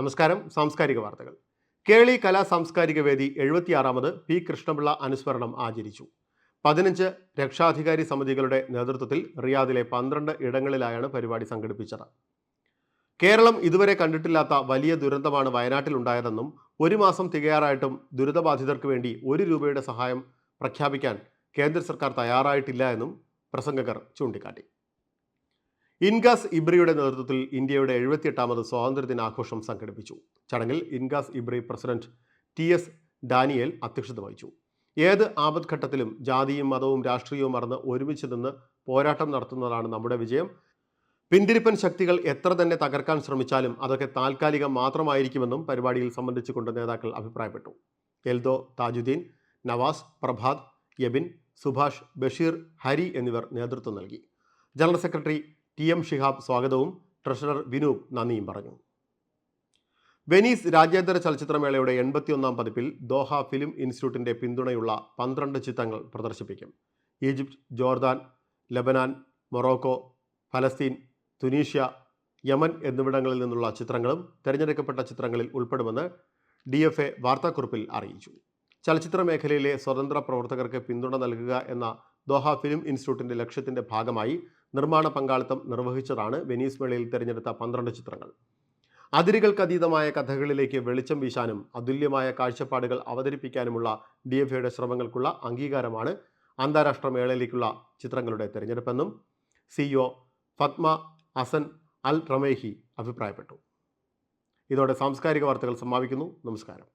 നമസ്കാരം. സാംസ്കാരിക വാർത്തകൾ. കേളി കലാ സാംസ്കാരിക വേദി എഴുപത്തിയാറാമത് പി. കൃഷ്ണപിള്ള അനുസ്മരണം ആചരിച്ചു. പതിനഞ്ച് രക്ഷാധികാരി സമിതികളുടെ നേതൃത്വത്തിൽ റിയാദിലെ പന്ത്രണ്ട് ഇടങ്ങളിലായാണ് പരിപാടി സംഘടിപ്പിച്ചത്. കേരളം ഇതുവരെ കണ്ടിട്ടില്ലാത്ത വലിയ ദുരന്തമാണ് വയനാട്ടിലുണ്ടായതെന്നും ഒരു മാസം തികയാറായിട്ടും ദുരിതബാധിതർക്ക് വേണ്ടി ഒരു രൂപയുടെ സഹായം പ്രഖ്യാപിക്കാൻ കേന്ദ്ര സർക്കാർ തയ്യാറായിട്ടില്ല എന്നും പ്രസംഗകർ ചൂണ്ടിക്കാട്ടി. ഇൻഗാസ് ഇബ്രിയുടെ നേതൃത്വത്തിൽ ഇന്ത്യയുടെ എഴുപത്തിയെട്ടാമത് സ്വാതന്ത്ര്യദിനാഘോഷം സംഘടിപ്പിച്ചു. ചടങ്ങിൽ Ingas Ibri president T S Daniel അധ്യക്ഷത വഹിച്ചു. ഏത് ആപത്ഘട്ടത്തിലും ജാതിയും മതവും രാഷ്ട്രീയവും മറന്ന് ഒരുമിച്ച് നിന്ന് പോരാട്ടം നടത്തുന്നതാണ് നമ്മുടെ വിജയം. പിന്തിരിപ്പൻ ശക്തികൾ എത്ര തന്നെ തകർക്കാൻ ശ്രമിച്ചാലും അതൊക്കെ താൽക്കാലികം മാത്രമായിരിക്കുമെന്നും പരിപാടിയിൽ സംബന്ധിച്ചുകൊണ്ട് നേതാക്കൾ അഭിപ്രായപ്പെട്ടു. എൽദോ താജുദ്ദീൻ നവാസ് പ്രഭാത് യബിൻ സുഭാഷ് ബഷീർ ഹരി എന്നിവർ നേതൃത്വം നൽകി. General secretary T M Shihab സ്വാഗതവും ട്രഷറർ വിനൂപ് നന്ദിയും പറഞ്ഞു. വെനീസ് രാജ്യാന്തര ചലച്ചിത്രമേളയുടെ എൺപത്തിയൊന്നാം പതിപ്പിൽ ദോഹ ഫിലിം ഇൻസ്റ്റിറ്റ്യൂട്ടിന്റെ പിന്തുണയുള്ള പന്ത്രണ്ട് ചിത്രങ്ങൾ പ്രദർശിപ്പിക്കും. ഈജിപ്ത് ജോർദാൻ ലബനാൻ മൊറോക്കോ ഫലസ്തീൻ തുനീഷ്യ യമൻ എന്നിവിടങ്ങളിൽ നിന്നുള്ള ചിത്രങ്ങളും തിരഞ്ഞെടുക്കപ്പെട്ട ചിത്രങ്ങളിൽ ഉൾപ്പെടുമെന്ന് ഡി എഫ് എ വാർത്താക്കുറിപ്പിൽ അറിയിച്ചു. ചലച്ചിത്ര മേഖലയിലെ സ്വതന്ത്ര പ്രവർത്തകർക്ക് പിന്തുണ നൽകുക എന്ന ദോഹ ഫിലിം ഇൻസ്റ്റിറ്റ്യൂട്ടിന്റെ ലക്ഷ്യത്തിന്റെ ഭാഗമായി നിർമ്മാണ പങ്കാളിത്തം നിർവഹിച്ചതാണ് വെനീസ് മേളയിൽ തിരഞ്ഞെടുത്ത പന്ത്രണ്ട് ചിത്രങ്ങൾ. അതിരുകൾക്കതീതമായ കഥകളിലേക്ക് വെളിച്ചം വീശാനും അതുല്യമായ കാഴ്ചപ്പാടുകൾ അവതരിപ്പിക്കാനുമുള്ള ഡി എഫ് എയുടെ ശ്രമങ്ങൾക്കുള്ള അംഗീകാരമാണ് അന്താരാഷ്ട്ര മേളയിലേക്കുള്ള ചിത്രങ്ങളുടെ തിരഞ്ഞെടുപ്പെന്നും സിഇഒ ഫത്മ അസൻ അൽ റമേഹി അഭിപ്രായപ്പെട്ടു. ഇതോടെ സാംസ്കാരിക വാർത്തകൾ സമാപിക്കുന്നു. നമസ്കാരം.